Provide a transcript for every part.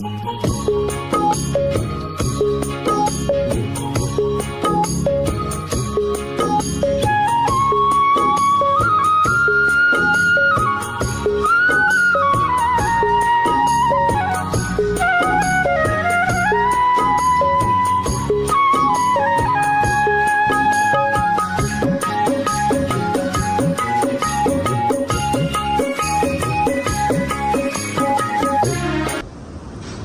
Música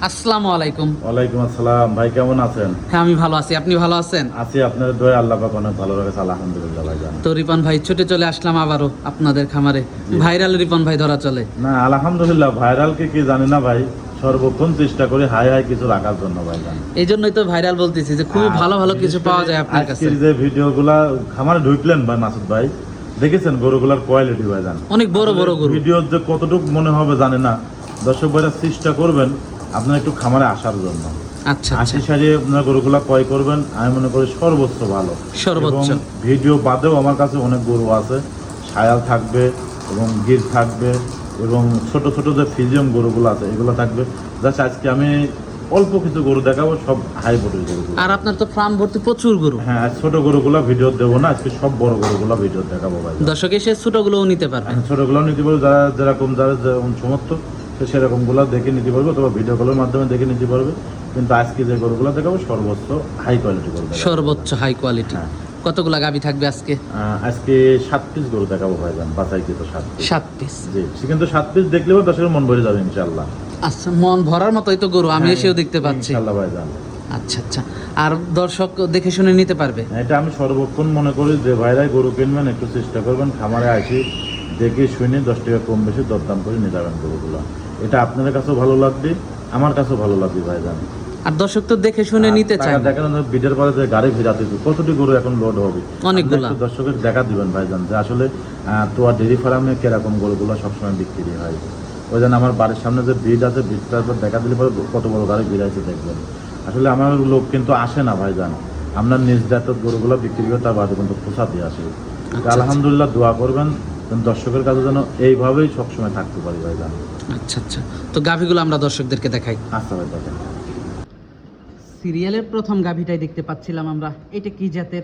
আসসালামু আলাইকুম। ওয়ালাইকুম আসসালাম। ভাই কেমন আছেন? হ্যাঁ আমি ভালো আছি। আপনি ভালো আছেন? আছি আপনার দোয়া আল্লাহ পাক অনেক ভালো রেখেছে আলহামদুলিল্লাহ ভাই তো রিপন ভাই ছুটে চলে আসলাম আবারও আপনাদের খামারে। ভাইরাল রিপন ভাই ধরা চলে। না আলহামদুলিল্লাহ ভাইরালকে কি জানি না ভাই সর্বক্ষণ চেষ্টা করি হাই হাই কিছু রাখার জন্য ভাই এই জন্যই তো ভাইরাল বলতেছি যে খুবই ভালো ভালো কিছু পাওয়া যায় আপনার কাছে। যে ভিডিওগুলা খামারে ঢুকলেন ভাই মাসুদ ভাই দেখেছেন গরুগুলার কোয়ালিটি ভাই জান অনেক বড় বড় গরু। ভিডিও যে কতটুকু মনে হবে জানি না। দর্শক ভাইরা চেষ্টা করবেন আপনার একটু খামারে আসার জন্য। আচ্ছা আচ্ছা। আশি সারিয়ে আপনার গরুগুলা ক্রয় করবেন আমি মনে করি সর্বোচ্চ ভালো। সর্বোচ্চ। ভিডিও বাদেও আমার কাছে অনেক গরু আছে সায়াল থাকবে এবং গির থাকবে এবং ছোট ছোট যে ফিজিয়াম গরুগুলো আছে এগুলো থাকবে। জাস্ট আজকে আমি অল্প কিছু গরু দেখাবো সব হাই ভোটের গরুগুলো। আর আপনার তো ফার্ম ভর্তি প্রচুর গরু। হ্যাঁ ছোট গরুগুলো ভিডিও দেবো না আজকে সব বড় গরুগুলো ভিডিও দেখাবো ভাই। দর্শক এসে ছোটগুলোও নিতে পারবেন। ছোটগুলো নিতে পারব যারা যেরকম যারা যেরকম সমর্থ সে সেরকমগুলো দেখে নিতে পারবে অথবা ভিডিও কলের মাধ্যমে দেখে নিতে পারবে। কিন্তু আজকে যে গরুগুলো দেখাবো সর্বোচ্চ হাই কোয়ালিটি গরু সর্বোচ্চ হাই কোয়ালিটি হ্যাঁ। কতগুলা গাবি থাকবে আজকে? আজকে সাত পিস গরু দেখাবো ভাইজান বাছাই কিন্তু সাত সাত পিস জি সে কিন্তু সাত পিস দেখলেও দশের মন ভরে যাবে ইনশাল্লাহ আচ্ছা মন ভরার মতোই তো গরু আমি হ্যাঁ, এসেও দেখতে পাচ্ছি। ইনশাল্লাহ ভাইজান। আচ্ছা আচ্ছা। আর দর্শক দেখে শুনে নিতে পারবে? এটা আমি সর্বক্ষণ মনে করি যে ভাইরাই গরু কিনবেন একটু চেষ্টা করবেন খামারে আসি দেখে শুনে দশ টাকা কম বেশি দরদাম করে নিয়ে যাবেন গরুগুলো। এটা আপনাদের কাছেও ভালো লাগবে আমার কাছেও ভালো লাগবে ভাইজান। আর দর্শক তো দেখে শুনে নিতে চায়। দেখেন বিডের পরে যে গাড়ি ভিড়াতে কতটি গরু এখন লোড হবে? অনেকগুলা। দর্শকের দেখা দিবেন ভাইজান যে আসলে তোয়া ডেরি ফার্মে কীরকম গরুগুলো সবসময় বিক্রি হয় ওই জন্য আমার বাড়ির সামনে যে ভিড় আছে ভিড়টার পর দেখা দিলে পরে কত বড় গাড়ি ভিড় আছে দেখবেন। আসলে আমার লোক কিন্তু আসে না ভাইজান। আপনার নিজ জাতের গরুগুলো বিক্রি করে তার বাড়ি কিন্তু পোষাতে আসে। আচ্ছা। আলহামদুলিল্লাহ দোয়া করবেন দর্শকের কাছে যেন এইভাবেই সবসময় থাকতে পারি ভাইজান। আচ্ছা আচ্ছা। তো গাভিগুলো আমরা দর্শকদেরকে দেখাই। আচ্ছা ভাই দেখেন। সিরিয়ালের প্রথম গাভিটাই দেখতে পাচ্ছিলাম আমরা। এটা কি জাতের?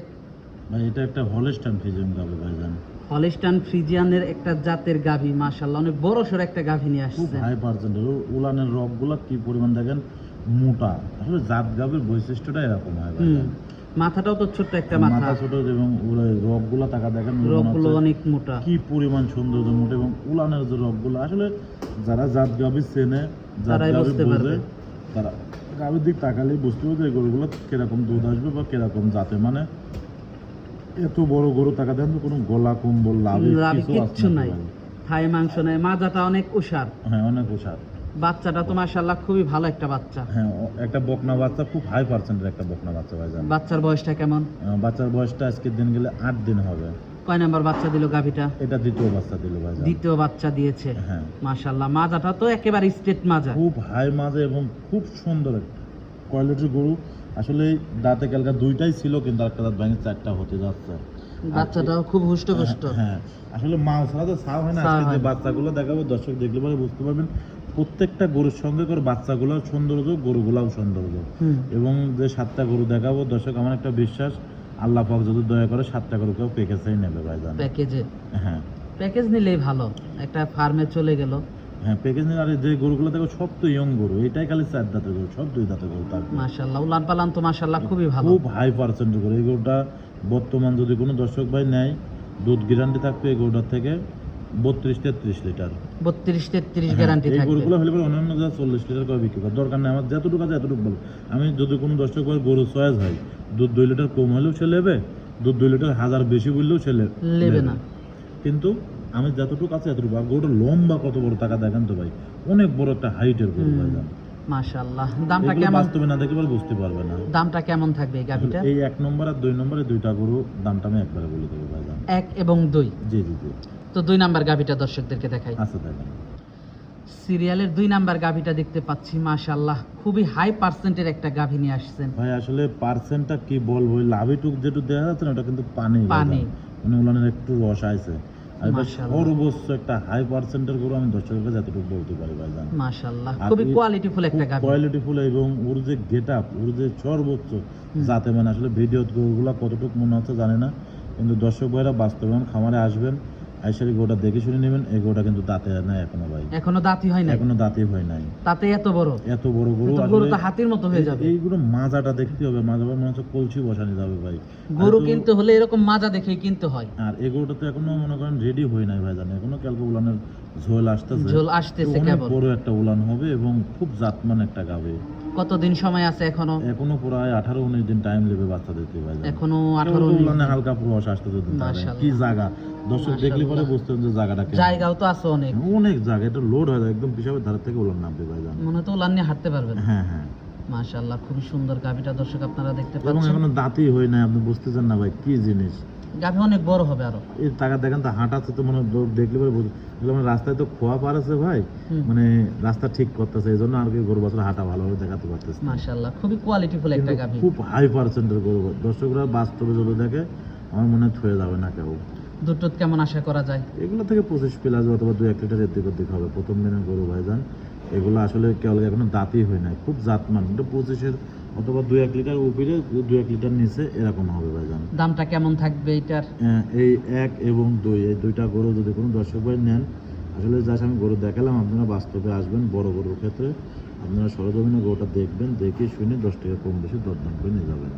ভাই এটা একটা হলস্টাইন ফিজিয়াম গাবে ভাইজান হলিস্টান ফ্রিজিয়ানের একটা জাতের গাভি মাশাল্লাহ অনেক বড় সড় একটা গাভি নিয়ে আসছে। হাই পার্সেন্টেজ উলানের রকগুলো কি পরিমাণ দেখেন? মোটা। আসলে জাত গাবের বৈশিষ্ট্যটা এরকম হয় ভাই। মাথাটাও তো ছোট্ট একটা মাথা। ছোট এবং টাকা দেখেন অনেক মোটা। কি পরিমাণ সুন্দর মোটা এবং উলানের যে আসলে যারা জাত গাবি চেনে তারাই বুঝতে পারবে। তারা গাবির দিক তাকালেই বুঝতে এই গরুগুলো কীরকম দুধ আসবে বা কীরকম জাতে। মানে এত বড় গরু টাকা দেন কোনো গলা কম্বল লাভ কিছু নাই। থাই মাংস নাই। মাজাটা অনেক উষার হ্যাঁ অনেক উষার বাচ্চাটা তো মাশাল্লাহ খুবই ভালো একটা বাচ্চা। হ্যাঁ একটা বকনা বাচ্চা খুব হাই পার্সেন্টের একটা বকনা বাচ্চা ভাই জান বাচ্চার বয়সটা কেমন? বাচ্চার বয়সটা আজকের দিন গেলে আট দিন হবে। কয় নাম্বার বাচ্চা দিল গাভিটা? এটা দ্বিতীয় বাচ্চা দিল ভাইজান। দ্বিতীয় বাচ্চা দিয়েছে। হ্যাঁ। মাশাল্লাহ মাজাটা তো একেবারে স্টেট মাজা। খুব হাই মাঝে এবং খুব সুন্দর কোয়ালিটির গরু। আসলে দাঁতে কালকা দুইটাই ছিল কিন্তু একটা দাঁত ভেঙে চারটা হতে যাচ্ছে। বাচ্চাটাও খুব হুষ্টপুষ্ট। হ্যাঁ আসলে মাল ছাড়া তো ছাও হয় না। আজকে যে বাচ্চাগুলো দেখাবো দর্শক দেখলে পরে বুঝতে পারবেন। প্রত্যেকটা গরুর সঙ্গে করে বাচ্চাগুলোও সৌন্দর্য গরুগুলাও সৌন্দর্য। এবং যে সাতটা গরু দেখাবো দর্শক আমার একটা বিশ্বাস আল্লাহ পাক যদি দয়া করে সাতটা গরু কেউ পেকেছেই নেবে ভাই জান প্যাকেজে হ্যাঁ। প্যাকেজ নিলেই ভালো। একটা ফার্মে চলে গেল। হ্যাঁ প্যাকেজ নিয়ে আর যে গরুগুলো দেখো সব তো ইয়ং গরু এটাই খালি চার দাঁতের গরু সব দুই দাঁতের গরু থাকবে। মাশাল্লাহ উলান পালান তো মাশাল্লাহ খুবই ভালো। খুব হাই পার্সেন্টের গরু এই গরুটা বর্তমান যদি কোনো দর্শক ভাই নেয় দুধ গ্যারান্টি থাকবে এই গরুটার থেকে। বত্রিশ তেত্রিশ লিটার। বত্রিশ তেত্রিশ গ্যারান্টি এই গরুগুলো হলে পরে অন্যান্য যা চল্লিশ লিটার করে বিক্রি করে। দরকার নেই আমার যতটুকু আছে এতটুকু বল। আমি যদি কোনো দর্শক করে গরু চয়েস হয় দুধ দুই লিটার কম হলেও সে নেবে দুধ দুই লিটার হাজার বেশি বললেও সে নেবে না। কিন্তু আমি যতটুকু আছে এতটুকু আর গরুটা লম্বা কত বড় টাকা দেখেন তো ভাই। অনেক বড় একটা হাইটের গরু ভাই জান। দামটা কেমন? বাস্তবে না দেখে বুঝতে পারবে না। দামটা কেমন থাকবে এই গাভিটা? এই এক নম্বর আর দুই নম্বরে দুইটা গরু দামটা আমি একবারে বলে দেবো ভাই এক এবং দুই? জি জি জি। তো দুই নাম্বার গাভিটা দর্শকদেরকে দেখাই। আচ্ছা দেখেন সিরিয়ালের দুই নাম্বার গাভিটা দেখতে পাচ্ছি মাশাল্লাহ খুবই হাই পার্সেন্টের একটা গাভি নিয়ে আসছেন। ভাই আসলে পার্সেন্টটা কি বলব? লাভিটুক যেটুকু দেখা যাচ্ছে না ওটা কিন্তু পানি পানি। মানে উলানের একটু রস মাশাআল্লাহ। সর্বোচ্চ একটা হাই পার্সেন্টের গরু আমি দর্শকের বলতে পারি ভাইজান। মাশাআল্লাহ খুবই কোয়ালিটিফুল একটা গাভি। কোয়ালিটিফুল এবং ওর যে গেট আপ ওর যে সর্বোচ্চ যাতে মানে আসলে ভিডিও গরুগুলা কতটুকু মনে হচ্ছে জানি না কিন্তু দর্শক ভাইরা বাস্তবায়ন খামারে আসবেন। আইসারি গোটা দেখে শুনে নেবেন এই গোটা কিন্তু দাঁতে নাই এখনও ভাই। এখনও দাঁতই হয় না এখনও দাঁতই হয় নাই। তাতে এত বড়? এত বড় গরু গরু তো হাতির মতো হয়ে যাবে। এইগুলো মাজাটা দেখতে হবে মাজা মনে হচ্ছে কলসি বসানো যাবে ভাই। গরু কিনতে হলে এরকম মাজা দেখেই কিনতে হয়। আর এই গরুটা তো এখনও মনে করেন রেডি হয় নাই ভাই জানি এখনও উলানের ঝোল আসতেছে। ঝোল আসতেছে কেবল। বড় একটা উলান হবে এবং খুব জাতমান একটা গাবে কতদিন সময় আছে এখনও? এখনও প্রায় আঠারো উনিশ দিন টাইম নেবে বাচ্চা দিতে ভাই এখনও আঠারো তো হালকা প্রবাস আসতে যদি। কি জায়গা? দর্শক দেখলে পরে। বুঝতেন যে জায়গাটা কেমন। জায়গাও তো আছে অনেক। অনেক জায়গা এটা লোড হয়ে যায় একদম পিসাবের ধারে থেকে উলান নামবে ভাই জান। মনে তো উলান নিয়ে হাঁটতে পারবেন। হ্যাঁ হ্যাঁ। মাশাআল্লাহ খুবই সুন্দর গাভিটা দর্শক আপনারা দেখতে এবং পাচ্ছেন। এখনও দাঁতই হয় নাই আপনি বুঝতেছেন না ভাই কি জিনিস? গাভি অনেক বড় হবে আরও। এই টাকা দেখেন তো তো মানে লোক দেখলে পরে মানে রাস্তায় তো খোয়া পারেছে ভাই। হুম। মানে রাস্তা ঠিক করতেছে এই জন্য আর কি গরু বাছুর হাঁটা ভালোভাবে দেখাতে পারতেছে মাশাআল্লাহ খুবই কোয়ালিটিফুল একটা গাভি। খুব হাই পার্সেন্টের গরু দর্শকরা বাস্তবে যদি দেখে আমার মনে থয়ে যাবে না কেউ। দুটো কেমন আশা করা যায়? এগুলো থেকে পঁচিশ প্লাস অথবা দু এক লিটার এর দিক ওদিক হবে। প্রথম দিনের গরু ভাইজান এগুলো আসলে কেবল এখনও দাঁতই হয় নাই। খুব জাতমান। এটা পঁচিশের অথবা দু এক লিটার উপরে দু এক লিটার নিচে এরকম হবে ভাইজান। দামটা কেমন থাকবে এটার এই এক এবং দুই এই দুইটা গরু যদি কোনো দর্শক ভাই নেন আসলে যা আমি গরু দেখালাম আপনারা বাস্তবে আসবেন বড় গরুর ক্ষেত্রে আপনারা সরজমিনে গরুটা দেখবেন দেখে শুনে দশ টাকা কম বেশি দরদাম করে নিয়ে যাবেন।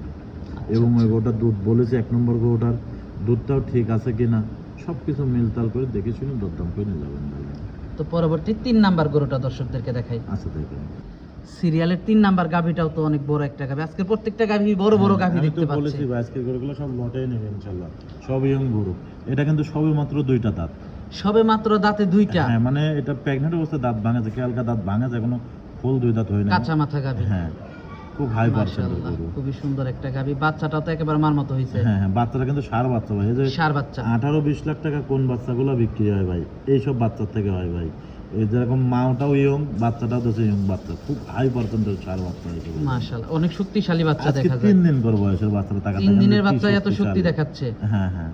এবং ওই গরুটার দুধ বলেছে এক নম্বর গরুটার দুধটাও ঠিক আছে কি না সব কিছু মিলতাল করে দেখে শুনে দরদাম করে নিয়ে যাবেন তো পরবর্তী তিন নাম্বার গরুটা দর্শকদেরকে দেখাই। আচ্ছা দেখেন। সিরিয়ালের তিন নাম্বার গাভিটাও তো অনেক বড় একটা গাভি। আজকে প্রত্যেকটা গাভি বড় বড় গাভি হ্যাঁ, দেখতে তো বলেছি ভাই, আজকের গরুগুলো সব লটাই নেবে ইনশাল্লাহ। সব ইয়ং গরু। এটা কিন্তু সবে মাত্র দুইটা দাঁত। সবে মাত্র দাঁতে দুইটা? হ্যাঁ মানে এটা প্রেগনেন্ট অবস্থায় দাঁত ভাঙেছে হালকা দাঁত ভাঙেছে এখনও ফুল দুই দাঁত হয়নি কাঁচা মাথা গাভি। হ্যাঁ খুব হাই গরু। খুবই সুন্দর একটা গাভি। বাচ্চাটাও তো একেবারে মার মতো হয়েছে হ্যাঁ হ্যাঁ বাচ্চাটা কিন্তু সার বাচ্চা ভাই। এই যে সার বাচ্চা। আঠারো বিশ লাখ টাকা কোন বাচ্চাগুলো বিক্রি হয় ভাই? এইসব বাচ্চার থেকে হয় ভাই। এই যেরকম মাওটাও ইয়ং বাচ্চাটাও তো ইয়ং বাচ্চা। খুব হাই পার্সেন্টের সার বাচ্চা। মাশাআল্লাহ অনেক শক্তিশালী বাচ্চা দেখা যায়। তিন দিন করে বয়সের বাচ্চারা টাকা তিন দিনের বাচ্চা এত শক্তি দেখাচ্ছে। হ্যাঁ হ্যাঁ।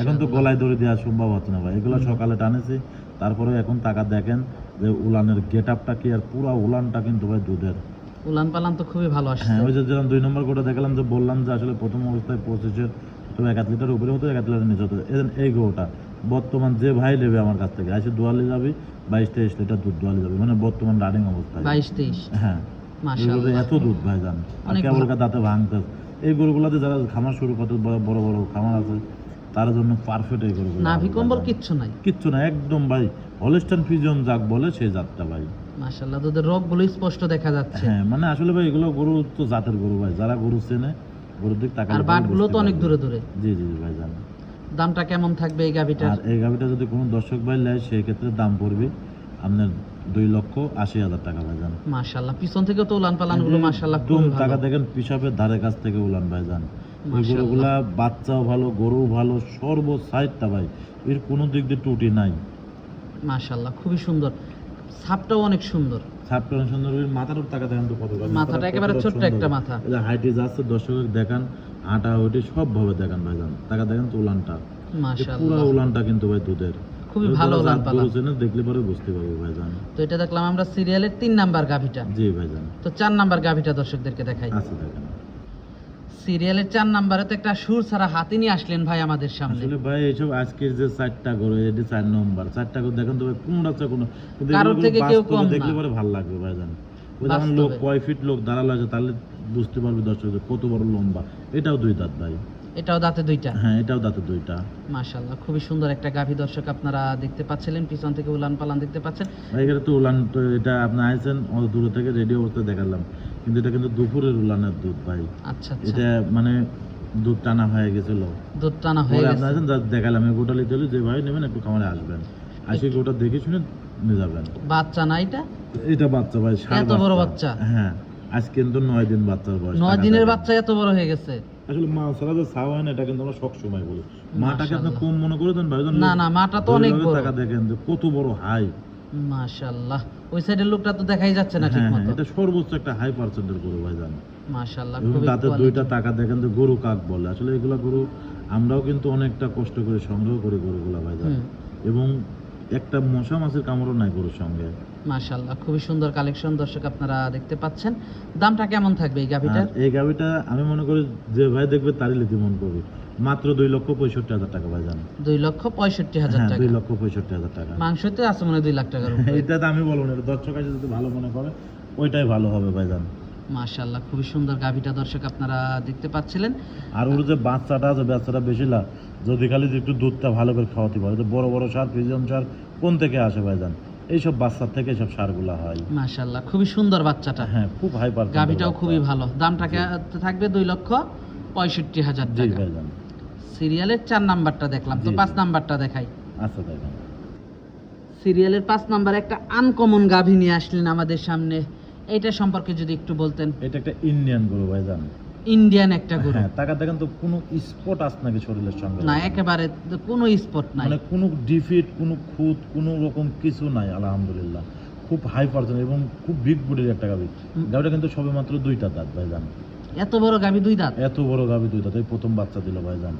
এখন তো গলায় দড়ি দেওয়া সম্ভব হচ্ছে না ভাই। এগুলো সকালে টানেছি তারপরে এখন টাকা দেখেন যে উলানের গেট আপটা কি আর পুরো উলানটা কিন্তু ভাই দুধের। উলান পালান তো খুবই ভালো আসছে। হ্যাঁ ওই যে যেরকম দুই নম্বর করে দেখালাম যে বললাম যে আসলে প্রথম অবস্থায় পঁচিশের তো এক লিটার উপরে হতো এক লিটার নিচে হতো। এই গরুটা বর্তমান যে ভাই নেবে আমার কাছ থেকে আসে দোয়ালে যাবি বাইশ তেইশ লিটার দুধ দোয়ালে যাবে মানে বর্তমান রানিং অবস্থায় বাইশ তেইশ? হ্যাঁ। এত দুধ ভাই জান কেবল। দাঁতে ভাঙতে এই গরুগুলোতে যারা খামার শুরু করতে বড় বড় খামার আছে তার জন্য পারফেক্ট এই গরুগুলো নাভি কম্বল কিচ্ছু নাই? কিচ্ছু না একদম ভাই। ফিজিয়ন যাক বলে সেই জাতটা ভাই। মাশাআল্লাহ দুধের স্পষ্ট দেখা যাচ্ছে। হ্যাঁ মানে আসলে ভাই এগুলো গরু তো জাতের গরু ভাই যারা গরু চেনে গরুর দিক টাকা আর বাটগুলো তো অনেক দূরে দূরে। জি জি জি ভাই জান। দামটা কেমন থাকবে এই গাভিটার? আর এই গাভিটা যদি কোনো দর্শক ভাই নেয় সেই ক্ষেত্রে দাম পড়বে আপনার দুই লক্ষ আশি হাজার টাকা ভাই জান মাশাআল্লাহ পিছন থেকে তো উলান পালানগুলো মাশাআল্লাহ খুব ভালো। টাকা দেখেন পিসাবের ধারে কাছ থেকে উলান ভাই জান গরুগুলা বাচ্চাও ভালো গরু ভালো সর্ব সাইডটা ভাই। এর কোনো দিক দিয়ে ত্রুটি নাই। মাশাআল্লাহ খুবই সুন্দর। ছাপটাও অনেক সুন্দর। ছাপটা অনেক সুন্দর। এর মাথাটার টাকা দেখেন তো কত মাথাটা একেবারে ছোট্ট একটা মাথা। এই হাইটে যাচ্ছে দর্শক দেখান। হাঁটা ওইটি সব ভাবে দেখান ভাই জান। টাকা দেখেন তো উলানটা। পুরো উলানটা কিন্তু ভাই দুধের। খুবই ভালো উলান চেনে দেখলে পরে বুঝতে পারবে ভাই জান। তো এটা দেখলাম আমরা সিরিয়ালের তিন নাম্বার গাভিটা। জি ভাই তো চার নাম্বার গাভিটা দর্শকদেরকে দেখাই। আচ্ছা দেখেন। সিরিয়ালের চার নাম্বারে তো একটা সুর ছাড়া হাতি নিয়ে আসলেন ভাই আমাদের সামনে। আসলে ভাই এইসব আজকের যে চারটা গরু এটি চার নম্বর চারটা গরু দেখেন তো ভাই কোনটা আছে কোনো কারোর থেকে কেউ কম দেখলে পরে ভালো লাগবে ভাই জান। ওই যেমন লোক। কয় ফিট লোক দাঁড়াল আছে তাহলে বুঝতে পারবে দর্শক যে কত বড় লম্বা। এটাও দুই দাঁত ভাই। এটাও দাঁতে দুইটা? হ্যাঁ এটাও দাঁতে দুইটা। মাশাআল্লাহ খুবই সুন্দর একটা গাভী দর্শক আপনারা দেখতে পাচ্ছিলেন পিছন থেকে উলান পালান দেখতে পাচ্ছেন। ভাই এখানে তো উলান তো এটা আপনি আইছেন অত দূরে থেকে রেডি অবস্থায় দেখালাম। কিন্তু এটা কিন্তু দুপুরের উলানের দুধ ভাই। আচ্ছা আচ্ছা। এটা মানে দুধ টানা হয়ে গেছিল দুধ টানা হয়ে গেছে। আছেন দেখালাম এই গোটা লিতে হলে যে ভাই নেবেন একটু খামারে আসবেন। আসে গোটা দেখে শুনে নিয়ে যাবেন। বাচ্চা না এটা? এটা বাচ্চা ভাই এত বড় বাচ্চা? হ্যাঁ। আজ কিন্তু নয় দিন বাচ্চার বয়স নয় দিনের বাচ্চা এত বড় হয়ে গেছে। আসলে মা ছাড়া যে ছাও হয় না এটা কিন্তু আমরা সব সময় বলি। মাটাকে আপনি কম মনে করে দেন ভাইজান না না মাটা তো অনেক বড়। টাকা দেখেন যে কত বড় হাই। মাশাআল্লাহ। ওই সাইডের লোকটা তো দেখাই যাচ্ছে না হ্যাঁ হ্যাঁ মতো। এটা সর্বোচ্চ একটা হাই পার্সেন্টের গরু ভাইজান মাশাআল্লাহ এবং খুবই তাতে দুইটা টাকা দেখেন যে গরু কাক বলে। আসলে এগুলা গরু আমরাও কিন্তু অনেকটা কষ্ট করে সংগ্রহ করি গরুগুলা ভাইজান। এবং একটা মশা মাছের কামড়ও নাই গরুর সঙ্গে। মাশাল্লাহ খুবই সুন্দর কালেকশন দর্শক আপনারা দেখতে পাচ্ছেন। দামটা কেমন থাকবে এই গাভিটার এই গাভিটা আমি মনে করি যে ভাই দেখবে তারই লিখে মন করবে। মাত্র দুই লক্ষ পঁয়ষট্টি হাজার টাকা ভাই জান। দুই লক্ষ পঁয়ষট্টি হাজার হ্যাঁ টাকা। দুই লক্ষ পঁয়ষট্টি হাজার টাকা। মাংসতে আছে মনে হয় দুই লাখ টাকার এটা তো আমি বলব না দর্শক আছে যদি ভালো মনে করে ওইটাই ভালো হবে ভাইজান মাশাল্লাহ খুবই সুন্দর গাভিটা দর্শক আপনারা দেখতে পাচ্ছিলেন। আর ওর যে বাচ্চাটা আছে বাচ্চাটা বেশি লাভ যদি খালি একটু দুধটা ভালো করে খাওয়াতে পারে বড় বড় সার ফিজিয়াম সার কোন থেকে আসে ভাইজান এইসব বাচ্চার থেকে সব সারগুলো হয়। মাশাল্লাহ খুবই সুন্দর বাচ্চাটা। হ্যাঁ খুব হাই পার গাভিটাও খুবই ভালো। দামটা থাকবে দুই লক্ষ পঁয়ষট্টি হাজার টাকা। সিরিয়ালের চার নাম্বারটা দেখলাম। তো পাঁচ নাম্বারটা দেখাই। আচ্ছা দেখেন। সিরিয়ালের পাঁচ নাম্বার একটা আনকমন গাভী নিয়ে আসলেন আমাদের সামনে। এইটা সম্পর্কে যদি একটু বলতেন। এটা একটা ইন্ডিয়ান গরু ভাইজান। ইন্ডিয়ান একটা গরু। হ্যাঁ টাকা দেখেন তো কোনো স্পট আস নাকি শরীরের সঙ্গে? না একেবারে কোনো স্পট নাই। মানে কোনো ডিফিট কোনো খুঁত কোনো রকম কিছু নাই আলহামদুলিল্লাহ। খুব হাই পার্সেন্ট এবং খুব বিগ বডির একটা গাভি। হুম। গাভিটা কিন্তু সবে মাত্র দুইটা দাঁত ভাইজান। এত বড় গাভী দুই দাঁত? এত বড় গাভি দুই দাঁত এই প্রথম বাচ্চা দিল ভাইজান।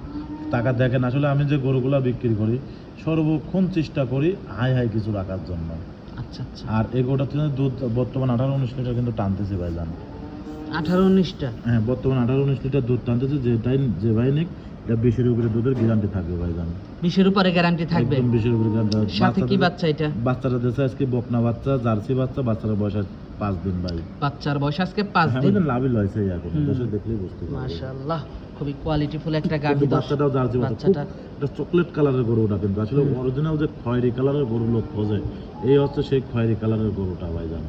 টাকা দেখেন আসলে আমি যে গরুগুলা বিক্রি করি সর্বক্ষণ চেষ্টা করি হাই হাই কিছু রাখার জন্য। আচ্ছা আচ্ছা। আর এই গরুটা দুধ বর্তমান আঠারো উনিশ লিটার কিন্তু টানতেছে ভাইজান। আঠারো উনিশটা। হ্যাঁ বর্তমান আঠারো উনিশ লিটার দুধ টানতেছে যেটাই যে ভাই নিক এটা বিশের উপরে দুধের গ্যারান্টি থাকবে ভাইজান বিশের উপরে গ্যারান্টি থাকবে? একদম বিশের উপরে guarantee। সাথে কি বাচ্চা এটা? বাচ্চাটা দেশে আজকে বকনা বাচ্চা জার্সি বাচ্চা বাচ্চারা বয়স পাঁচ দিন ভাই। বাচ্চার বয়স আজকে পাঁচ হ্যাঁ দিন। লাভই লয়েছে এখন দেশে দেখলেই বুঝতে পারবে মাশাআল্লাহ খুবই কোয়ালিটিফুল একটা গাভী বাচ্চাটাও জার্সি বাচ্চাটা এটা চকলেট কালারের গরুটা কিন্তু। আসলে। অরিজিনাল যে খয়েরি কালারের গরু লোক খোঁজে এই হচ্ছে সেই খয়েরি কালারের গরুটা ভাইজান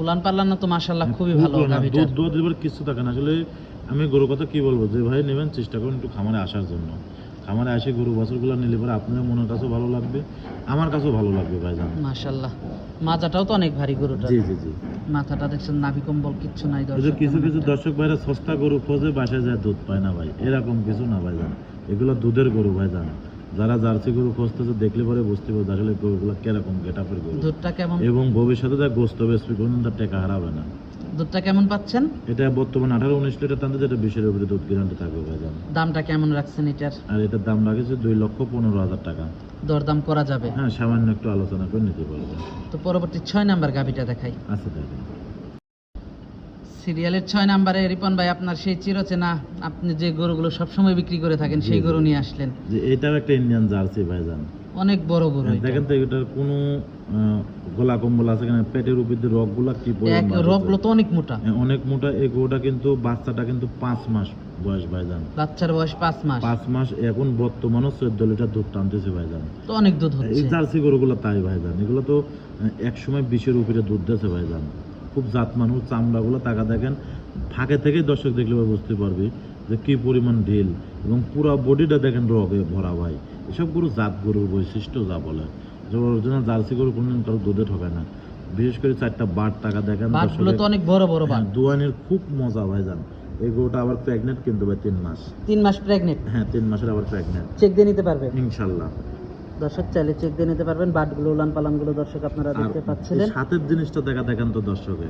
উলান পাল্লানো তো মাশাআল্লাহ খুবই ভালো দুধ দুধ দিবার কিছু থাকে না। আসলে আমি গরুর কথা কি বলব? যে ভাই নেবেন চেষ্টা করুন একটু খামারে আসার জন্য। খামারে আসে গরু বাছুরগুলো নিলে পরে আপনার মনের কাছেও ভালো লাগবে আমার কাছেও ভালো লাগবে ভাইজান। মাশাআল্লাহ। মাজাটাও তো অনেক ভারী গরুটা জি জি জি। মাথাটা দেখছেন নাভি কম্বল কিচ্ছু নাই দর্শক কিছু কিছু দর্শক ভাইরা সস্তা গরু খোঁজে বাসায় যায় দুধ পায় না ভাই। এরকম কিছু না ভাই জান এগুলো দুধের গরু ভাই জান যারা জার্সি গরু খুঁজতেছে দেখলে পরে বুঝতে পারবে আসলে গরুগুলো কীরকম গেটাপের গরু। দুধটা কেমন? এবং ভবিষ্যতে যা গোস্ত বেসবে কোনো তার টাকা হারাবে না। দুধটা কেমন পাচ্ছেন? এটা বর্তমান আঠারো উনিশ লিটার টানতে যেটা বিশের উপরে দুধ গ্যারান্টি থাকবে ভাই জান দামটা কেমন রাখছেন এটার? আর এটার দাম লাগেছে দুই লক্ষ পনেরো হাজার টাকা। দরদাম করা যাবে। হ্যাঁ সামান্য একটু আলোচনা করে নিতে পারবে। তো পরবর্তী ছয় নাম্বার গাভিটা দেখাই। আচ্ছা দেখেন সিরিয়ালের ছয় নাম্বারে রিপন ভাই আপনার সেই চিরচেনা আপনি যে গরুগুলো সবসময় বিক্রি করে থাকেন সেই। গরু নিয়ে আসলেন। যে এটাও একটা ইন্ডিয়ান জার্সি ভাই জান অনেক বড় গরু এটা। দেখেন তো এটার কোনো গলা কম্বল আছে কিনা পেটের উপর দিয়ে রগগুলা কি পরিমাণ রগগুলো তো অনেক মোটা। হ্যাঁ, অনেক মোটা এই গরুটা কিন্তু বাচ্চাটা কিন্তু পাঁচ মাস বয়স ভাইজান। বাচ্চার বয়স পাঁচ মাস। পাঁচ মাস এখন বর্তমানে চোদ্দ লিটার দুধ টানতেছে ভাইজান। তো অনেক দুধ হচ্ছে। এই জার্সি গরুগুলো তাই ভাইজান এগুলো তো এক সময় বিশের উপরে দুধ দিয়েছে ভাইজান। খুব জাত মানুষ চামড়াগুলো টাকা দেখেন ফাঁকে থেকেই দর্শক দেখলে বুঝতে পারবি যে কি পরিমাণ ঢিল এবং পুরো বডিটা দেখেন রগে ভরা ভাই। এসব গরু জাত গরুর বৈশিষ্ট্য যা বলে। অরিজিনাল জার্সি গরু কোনদিন কারও দুধে ঠকে না। বিশেষ করে চারটা বার টাকা দেখেন তো অনেক বড় বড় বাট। হ্যাঁ, দোয়ানের খুব মজা ভাইজান এই গরুটা আবার প্রেগনেন্ট কিন্তু ভাই তিন মাস। তিন মাস প্রেগনেন্ট হ্যাঁ তিন মাসের আবার প্রেগনেন্ট চেক দিয়ে নিতে পারবেন ইনশাল্লাহ। দর্শক চাইলে চেক দিয়ে নিতে পারবেন। বাটগুলো উলান পালানগুলো দর্শক আপনারা দেখতে এই পাচ্ছিলেন। সাথের জিনিসটা দেখা দেখেন তো দর্শকে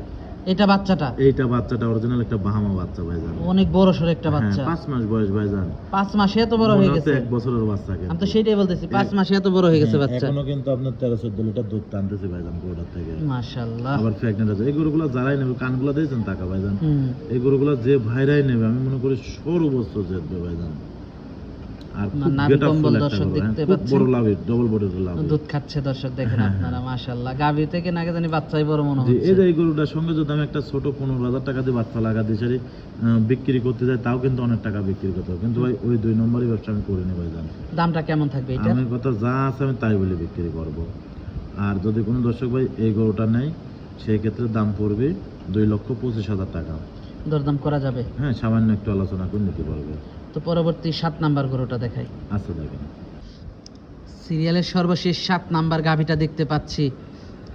এটা বাচ্চাটা? এইটা বাচ্চাটা অরিজিনাল একটা বাহামা বাচ্চা ভাইজান। অনেক বড় সড়ো একটা হ্যাঁ, বাচ্চা। পাঁচ মাস বয়স ভাইজান। পাঁচ মাসে এত বড় হয়ে গেছে। এক বছরের বাচ্চা কিন্তু। আমি তো সেইটাই বলতেছি পাঁচ মাসে এত বড় হয়ে গেছে বাচ্চা। এখনও কিন্তু আপনার তেরো চোদ্দ লিটার দুধ টানতেছে ভাইজান গরুটার থেকে। মাশাল্লাহ আবার প্রেগনেন্ট আছে। এই গরুগুলো যারাই নেবে কানগুলো দিয়েছেন টাকা ভাইজান? এই গরুগুলো যে ভাইরাই নেবে আমি মনে করি সরু বস্তু জেতবে ভাইজান। আর কম্বল দর্শক হ্যাঁ, দেখতে পাচ্ছেন। বড় লাভি ডবল বডির লাভি দুধ খাচ্ছে দর্শক দেখেন হ্যাঁ, আপনারা মাশাল্লাহ গাভী থেকে নাকি জানি বাচ্চাই বড় মনে হচ্ছে। এই যে গরুটার সঙ্গে যদি আমি একটা ছোট পনেরো হাজার টাকা দিয়ে বাচ্চা লাগা দিয়ে সারি বিক্রি করতে যাই তাও কিন্তু অনেক টাকা বিক্রি করতে হবে। কিন্তু ভাই ওই দুই নম্বরই ব্যবসা আমি করে নেব জান দামটা কেমন থাকবে এটা? আমি কথা যা আছে আমি তাই বলে বিক্রি করব। আর যদি কোনো দর্শক ভাই এই গরুটা নেয় সেই ক্ষেত্রে দাম পড়বে দুই লক্ষ পঁচিশ হাজার টাকা। দরদাম করা যাবে? হ্যাঁ সামান্য একটু আলোচনা করে নিতে পারবে। তো পরবর্তী সাত নাম্বার গরুটা দেখাই। আচ্ছা দেখেন। সিরিয়ালের সর্বশেষ সাত নাম্বার গাভীটা দেখতে পাচ্ছি।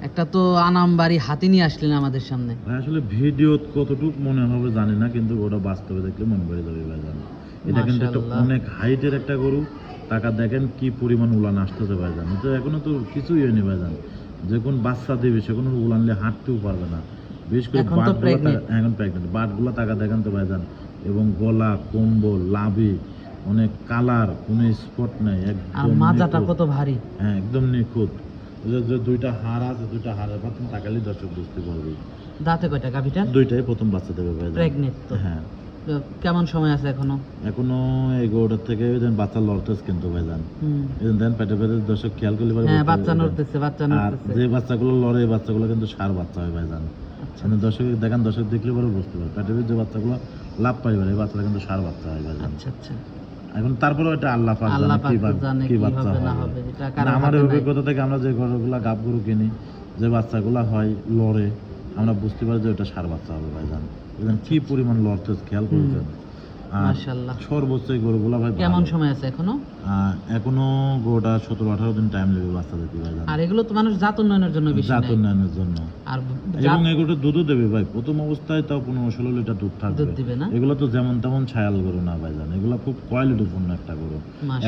একটা তো আনামবাড়ি হাতি নিয়ে আসলেন আমাদের সামনে। আসলে ভিডিও কতটুকু মনে হবে জানি না কিন্তু ওটা বাস্তবে দেখলে মনে পড়ে যাবে ভাই জান এটা কিন্তু একটা অনেক হাইটের একটা গরু। টাকা দেখেন কি পরিমাণ উলান আসতেছে ভাই জান তো এখনও তো কিছুই হয়নি ভাই জান যে কোন বাচ্চা দেবে সে কোনো উলানলে হাঁটতেও পারবে না। বিশেষ করে বাটগুলো এখন প্রেগনেন্ট বাটগুলো টাকা দেখেন তো ভাই জান এবং গলা কম্বল লাভি অনেক কালার কোনো স্পট নাই একদম মাজাটা। কত ভারী? হ্যাঁ একদম নিখুঁত। যে- দুইটা হাড় আছে দুইটা হাড়ের পাতন তাকালেই দর্শক বুঝতে পারবে। দাঁতে কয়টা গাভিটা? দুইটাই প্রথম বাচ্চা দেবে ভাই। প্রেগনেন্ট তো। হ্যাঁ। কেমন সময় আছে এখনও? এখনও এই গরুটার থেকে দেন বাচ্চা লড়তেছ কিন্তু ভাইজান হুম। এই দেন পেটে পেটে দর্শক খেয়াল করলে পারে হ্যাঁ বাচ্চা। নড়তেছে বাচ্চা নড়তেছে। যে বাচ্চাগুলো লড়ে এই বাচ্চাগুলো কিন্তু সার বাচ্চা হয় ভাইজান আচ্ছা। মানে দর্শক দেখেন দর্শক দেখলে পরে বুঝতে পারবে। ভিতরে যে বাচ্চাগুলো লাভ পাইবে এই বাচ্চাটা কিন্তু সার বাচ্চা হয় ভাইজান আচ্ছা আচ্ছা। এখন তারপরে এটা আল্লাহ পাক জানে কি বাচ্চা হবে না হবে হবে এটা আমার অভিজ্ঞতা থেকে আমরা যে গরুগুলা গাব গরু কিনি যে বাচ্চাগুলা হয় লড়ে আমরা বুঝতে পারি যে ওটা সার বাচ্চা হবে ভাইজান। কি পরিমাণ লড়তে খেয়াল করেছেন? আর মাশাআল্লাহ। সর্বোচ্চ এই গরুগুলা ভাই কেমন সময় আছে এখনও? এখনও গরুটা সতেরো আঠারো দিন টাইম বাচ্চা দিতে আর এগুলো তো মানুষ জাত উন্নয়নের জন্য বেশি জাত উন্নয়নের জন্য। আর এবং এগুলো দুধও দেবে ভাই। প্রথম অবস্থায় তাও পনেরো ষোলো লিটার দুধ দুধ দিবে না? এগুলো তো যেমন তেমন ছায়াল গরু না ভাইজান এগুলো খুব কোয়ালিটিপূর্ণ একটা গরু।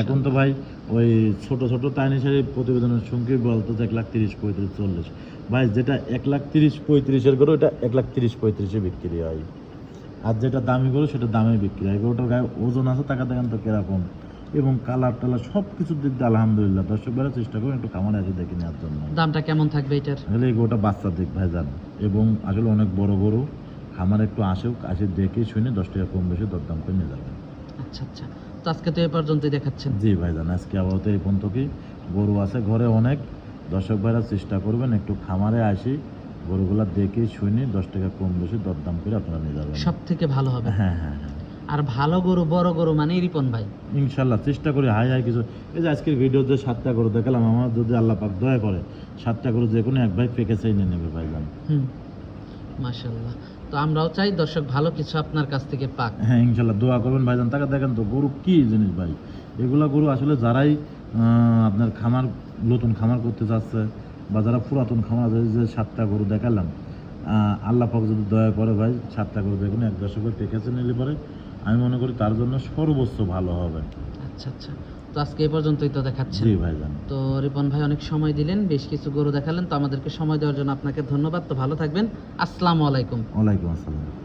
এখন তো ভাই ওই ছোট ছোট তাইনি সারি প্রতিবেদনের সঙ্গে বলতো যে এক লাখ তিরিশ পঁয়ত্রিশ চল্লিশ। ভাই যেটা এক লাখ তিরিশ পঁয়ত্রিশের গরু এটা এক লাখ তিরিশ পঁয়ত্রিশে বিক্রি হয়। আর যেটা দামি গরু সেটা দামে বিক্রি হয়। গরুটার গায়ে ওজন আছে টাকা দেখেন তো কীরকম। এবং কালার টালার সব কিছুর দিক দিয়ে আলহামদুলিল্লাহ। দর্শক বেড়ার চেষ্টা করুন একটু খামারে আছে দেখে নেওয়ার জন্য। দামটা কেমন থাকবে এটার? আসলে এই গরুটা বাচ্চা দিক ভাই ভাইজান এবং আসলে অনেক বড় গরু। খামারে একটু আসুক আসে দেখে শুনে দশ টাকা কম বেশি দরদাম করে নিয়ে যাবেন। আচ্ছা আচ্ছা। তো আজকে তো এ পর্যন্তই দেখাচ্ছেন। জি ভাই ভাইজান আজকে আপাতত এই পর্যন্ত কি। গরু আছে ঘরে অনেক। দর্শক ভাইরা চেষ্টা করবেন একটু খামারে আসি। গরুগুলা দেখে শুনে দশ টাকা কম বেশি দরদাম করে আপনারা নিয়ে যাবেন। সব থেকে ভালো হবে। হ্যাঁ হ্যাঁ হ্যাঁ। আর ভালো গরু বড় গরু মানে রিপন ভাই। ইনশাল্লাহ চেষ্টা করি হাই হাই কিছু। এই যে আজকের ভিডিওতে সাতটা গরু দেখালাম আমার যদি আল্লাহ পাক দয়া করে সাতটা গরু যে কোনো এক ভাই প্যাকেজেই নিয়ে নেবে ভাইজান। হুম। মাশাআল্লাহ। তো আমরাও চাই দর্শক ভালো কিছু আপনার কাছ থেকে পাক। হ্যাঁ ইনশাল্লাহ দোয়া করবেন ভাইজান। তাকে দেখেন তো গরু কি জিনিস ভাই? এগুলা গরু আসলে যারাই আপনার খামার নতুন খামার করতে যাচ্ছে বা যারা পুরাতন খামার আছে, যে সাতটা গরু দেখালাম আল্লাহ পাক যদি দয়া করে ভাই সাতটা গরু দেখুন এক দশকের পেকেছে নিলে পরে আমি মনে করি তার জন্য সর্বোচ্চ ভালো হবে। আচ্ছা আচ্ছা। তো আজকে এই পর্যন্তই তো জি ভাইজান। তো রিপন ভাই অনেক সময় দিলেন বেশ কিছু গরু দেখালেন তো আমাদেরকে সময় দেওয়ার জন্য আপনাকে ধন্যবাদ। তো ভালো থাকবেন। আসসালামু আলাইকুম। ওয়ালাইকুম আসসালাম।